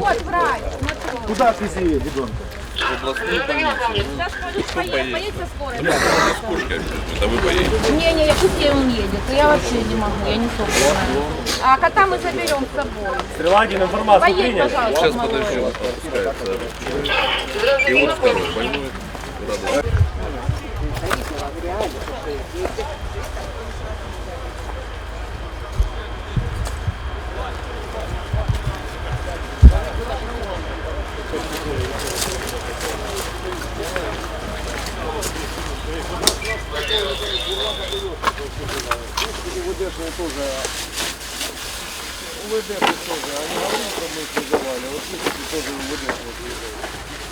Вот врач. Куда отвезли ребенка? Сейчас поедет, поедет со скорой. Это вы поедете. Не, не, я пусть он едет. Я вообще не могу, я не собственная. А кота мы заберем с собой. Стрелакин информацию Поедь, принял? пожалуйста, Сейчас с подожди, вот. И вот второй больной. Рада.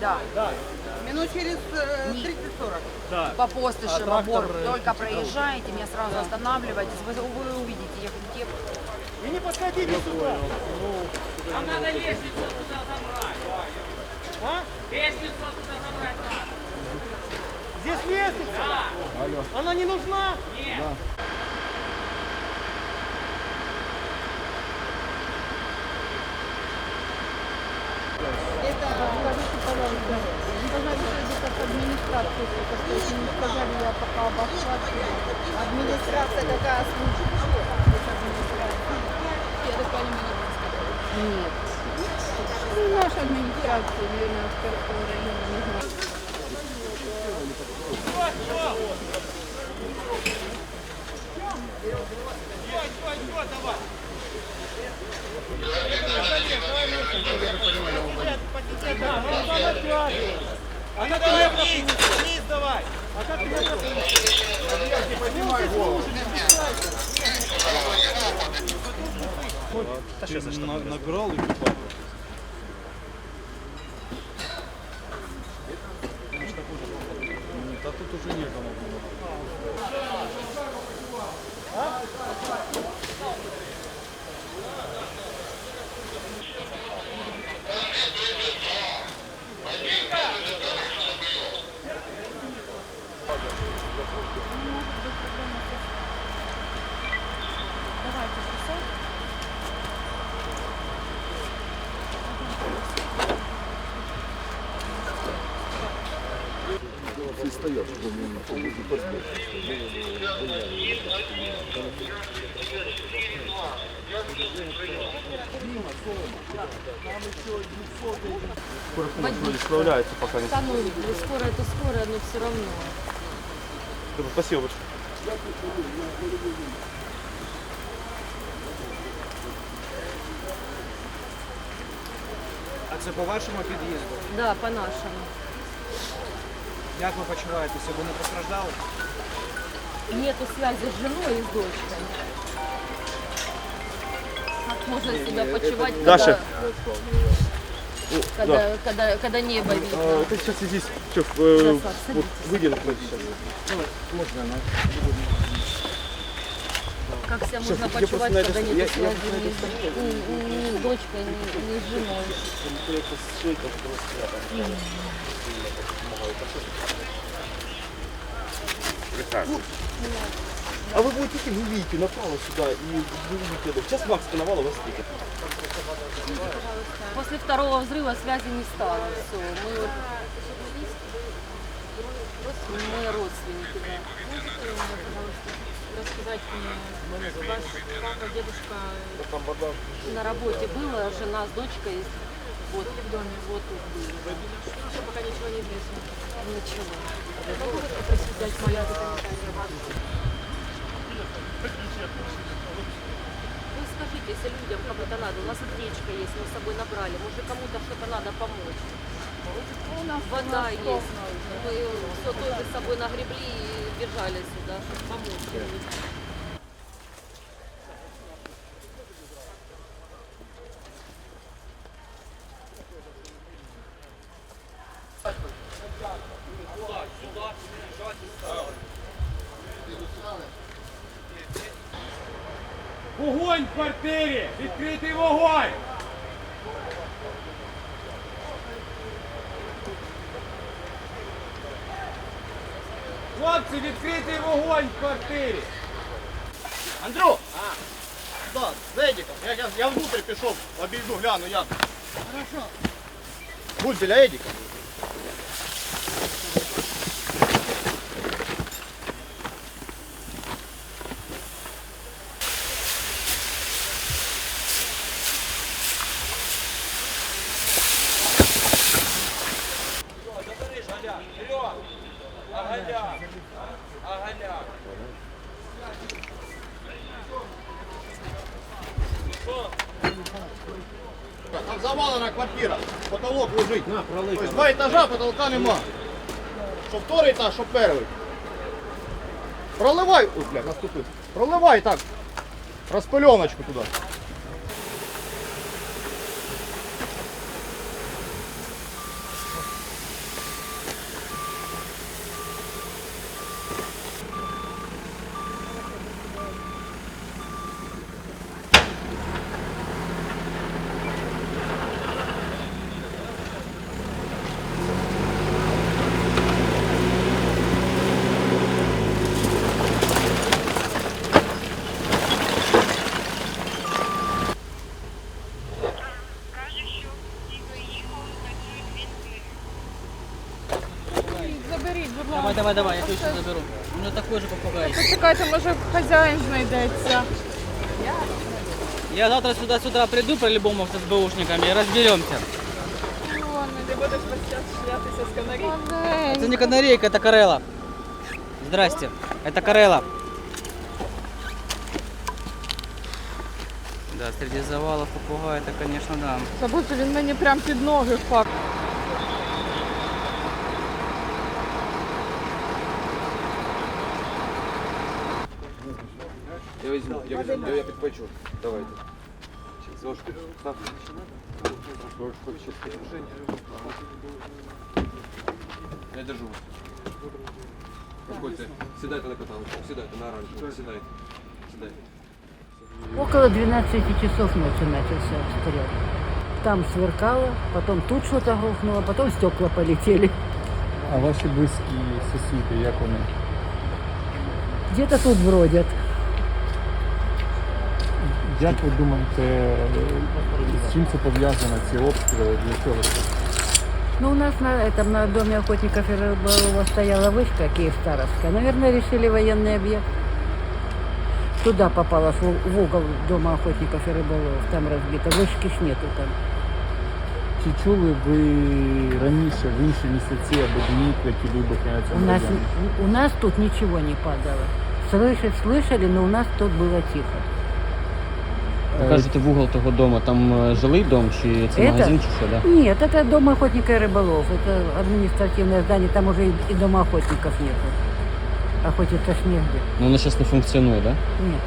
Да, да. Минут через э, 30-40. По Постышева, Бор, только проезжаете, меня сразу останавливаетесь, вы, вы увидите, я где И не подходите сюда. Нам надо лестницу туда забрать. А? Лестницу туда забрать надо. Здесь лестница. Она не нужна? Нет. Администрация какая служба? Нет. Ну, наша администрация, Ленинского района, не знаю. Она тебе вниз, вниз давай. А как ты набирал экипаж. А тут уже некому было. Справляется пока не. Да ну, скоро это скоро, но все равно. Спасибо большое. А це по вашому під'їзду? Да, по-нашему. Як ви почуваєтеся? Ви не постраждали? Нету связи с женой и с дочкой. Как можно себя почувать, когда, Даша. когда, когда, когда небо видно? Это сейчас здесь что, э, Красавцы. вот сейчас. Можно она? Как себя Сейчас, можно я просто на это- когда я- связи просто на ни, это с- ни- ни- ни с дочкой, ни, ни с женой? А вы будете идти, вы видите направо сюда, и вы видите это. Сейчас Макс Коновалов вас встретит. После второго взрыва связи не стало. Все, мы, мы родственники, да. Можете пожалуйста, рассказать мне, ваш папа, дедушка. На работе было, жена с дочкой вот в доме? Вот тут были. Еще пока ничего не известно. Ничего. Могу вас попросить дать мою документацию? Вы скажите, если людям кому-то надо, у нас вот речка есть, мы с собой набрали, может кому-то что-то надо помочь. У нас Вода есть. Мы все тоже с собой нагребли и бежали сюда, чтобы помочь. Вогонь в квартирі! Відкритий вогонь! Хлопці, відкритий вогонь в квартирі! Андрю! Да, з Едіком. Я, я, я внутрі пішов, обійду, гляну, як. Хорошо. Будь біля Едіка. Там завалена квартира, потолок лежить. На, Тобто два етажа, потолка нема. Що вторий етаж, що перший. Проливай, ой, бля, наступив. Проливай так. Розпильоночку туди. Давай, давай, давай, я точно заберу. У мене такой же попугай. Почекайте, може хазяїн знайдеться. Я завтра сюда с утра приду по-любому с СБУшниками и разберемся. Вон, не будеш весь час шлятися з канарі. Это не канарейка, это Карелла. Здрасте, это Карелла. Да, среди завалов попугая, это, конечно, да. Забудьте, він мені прям під ноги впав. візьму, я візьму, я підпечу. Давайте. Ложку. Став. Ложку чисто. Я держу. Проходьте. Сідайте на каталку, сідайте на оранжеву, сідайте. Сідайте. Около 12 часов ночи начался обстрел. Там сверкало, потом тут что-то грохнуло, потом стекла полетели. А ваші близькі сусіди, як вони? Где-то тут бродят. Як ви думаєте, з чим це пов'язано, ці обстріли, для чого це? Ну, у нас на этом, на доме охотников и рыболова стояла вышка Киев-Старовская. Наверное, решили военный объект. Туда попала, в в угол дома охотников и рыболовов. Там разбито. Вышки ж нету там. Чи чули ви раніше в інші місяці або дні, які вибухи на У цьому нас, районі? у нас тут ничего не падало. Слышать слышали, но у нас тут было тихо. Ви кажете, вугол того дому, там е, жилий дом чи це Это? магазин, чи що, да? Нет, это дом охотника и рыболов. Это административное здание, там уже и, и дома охотников нету. Охотиться ж негде. Ну воно зараз не функціонує, да? Нет.